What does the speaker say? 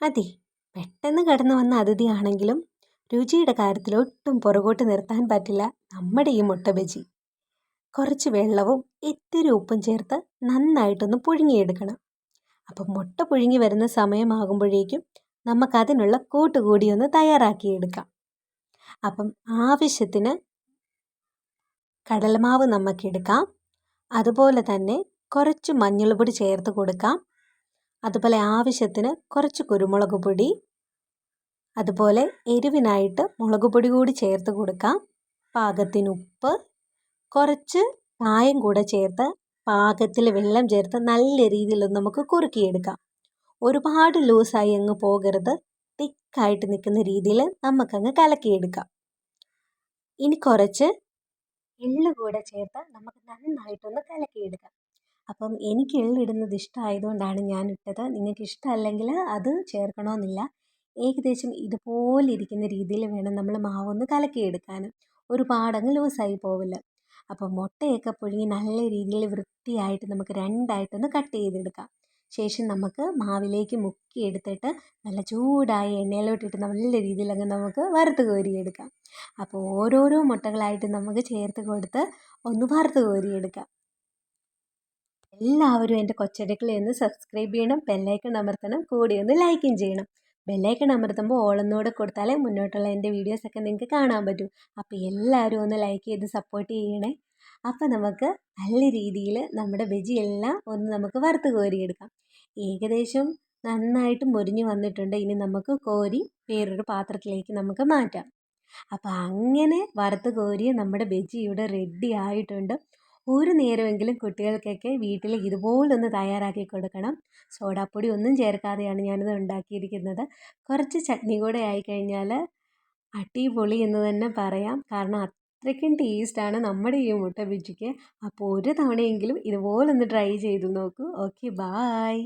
അതെ പെട്ടെന്ന് കടന്നു വന്ന അതിഥിയാണെങ്കിലും രുചിയുടെ കാര്യത്തിൽ ഒട്ടും പുറകോട്ട് നിർത്താൻ പറ്റില്ല. നമ്മുടെ ഈ മുട്ട ബജി. കുറച്ച് വെള്ളവും ഇത്തിരി ഉപ്പും ചേർത്ത് നന്നായിട്ടൊന്ന് പുഴുങ്ങിയെടുക്കണം. അപ്പം മുട്ട പുഴുങ്ങി വരുന്ന സമയമാകുമ്പോഴേക്കും നമുക്കതിനുള്ള കൂട്ടുകൂടി ഒന്ന് തയ്യാറാക്കിയെടുക്കാം. അപ്പം ആവശ്യത്തിന് കടലമാവ് നമുക്കെടുക്കാം അതുപോലെ തന്നെ കുറച്ച് മഞ്ഞൾപ്പൊടി പൊടി ചേർത്ത് കൊടുക്കാം. അതുപോലെ ആവശ്യത്തിന് കുറച്ച് കുരുമുളക് പൊടി അതുപോലെ എരിവിനായിട്ട് മുളക് പൊടി കൂടി ചേർത്ത് കൊടുക്കാം. പാകത്തിന് ഉപ്പ് കുറച്ച് കായം കൂടെ ചേർത്ത് പാകത്തിൽ വെള്ളം ചേർത്ത് നല്ല രീതിയിൽ നമുക്ക് കുറുക്കിയെടുക്കാം. ഒരുപാട് ലൂസായി അങ്ങ് പോകരുത്. തിക്കായിട്ട് നിൽക്കുന്ന രീതിയിൽ നമുക്കങ്ങ് കലക്കിയെടുക്കാം. ഇനി കുറച്ച് എള്ള് കൂടെ ചേർത്ത് നമുക്ക് നന്നായിട്ടൊന്ന് കലക്കിയെടുക്കാം. അപ്പം എനിക്ക് എള്ളിടുന്നത് ഇഷ്ടമായതുകൊണ്ടാണ് ഞാൻ ഇട്ടത് നിങ്ങൾക്ക് ഇഷ്ടമല്ലെങ്കിൽ അത് ചേർക്കണമെന്നില്ല. ഏകദേശം ഇതുപോലെ ഇരിക്കുന്ന രീതിയിൽ വേണം നമ്മൾ മാവൊന്ന് കലക്കിയെടുക്കാൻ. ഒരുപാടങ്ങ് ലൂസായി പോവില്ല. അപ്പോൾ മുട്ടയൊക്കെ പുഴുങ്ങി നല്ല രീതിയിൽ വൃത്തിയായിട്ട് നമുക്ക് രണ്ടായിട്ടൊന്ന് കട്ട് ചെയ്തെടുക്കാം. ശേഷം നമുക്ക് മാവിലേക്ക് മുക്കി എടുത്തിട്ട് നല്ല ചൂടായ എണ്ണയിലോട്ടിട്ട് നല്ല രീതിയിൽ അങ്ങ് നമുക്ക് വറുത്ത് കോരിയെടുക്കാം. അപ്പോൾ ഓരോരോ മുട്ടകളായിട്ട് നമുക്ക് ചേർത്ത് കൊടുത്ത് ഒന്ന് വറുത്ത് കോരിയെടുക്കാം. എല്ലാവരും എന്റെ കൊച്ചടുക്കളെ ഒന്ന് സബ്സ്ക്രൈബ് ചെയ്യണം ബെല്ലൈക്കൺ അമർത്തണം കൂടി ഒന്ന് ലൈക്കും ചെയ്യണം. ബെല്ലൈക്കൺ അമർത്തുമ്പോൾ ഓളൊന്നുകൂടെ കൊടുത്താലേ മുന്നോട്ടുള്ള എന്റെ വീഡിയോസൊക്കെ നിങ്ങൾക്ക് കാണാൻ പറ്റൂ. അപ്പോൾ എല്ലാവരും ഒന്ന് ലൈക്ക് ചെയ്ത് സപ്പോർട്ട് ചെയ്യണേ. അപ്പോൾ നമുക്ക് നല്ല രീതിയിൽ നമ്മുടെ വെജി എല്ലാം ഒന്ന് നമുക്ക് വറുത്ത് കോരിയെടുക്കാം. ഏകദേശം നന്നായിട്ട് മുരിഞ്ഞ് വന്നിട്ടുണ്ട്. ഇനി നമുക്ക് കോരി വേറൊരു പാത്രത്തിലേക്ക് നമുക്ക് മാറ്റാം. അപ്പോൾ അങ്ങനെ വറുത്ത് കോരിയ നമ്മുടെ ബജി ഇവിടെ റെഡി ആയിട്ടുണ്ട്. ഒരു നേരമെങ്കിലും കുട്ടികൾക്കൊക്കെ വീട്ടിൽ ഇതുപോലൊന്ന് തയ്യാറാക്കി കൊടുക്കണം. സോഡാപ്പൊടി ഒന്നും ചേർക്കാതെയാണ് ഞാനിത് ഉണ്ടാക്കിയിരിക്കുന്നത്. കുറച്ച് ചട്നി കൂടെ ആയിക്കഴിഞ്ഞാൽ അടിപൊളി എന്ന് തന്നെ പറയാം. കാരണം അത്രയ്ക്കും ടേസ്റ്റാണ് നമ്മുടെ ഈ മുട്ട ബജിക്ക്. അപ്പോൾ ഒരു തവണയെങ്കിലും ഇതുപോലൊന്ന് ട്രൈ ചെയ്ത് നോക്കൂ. Okay bye.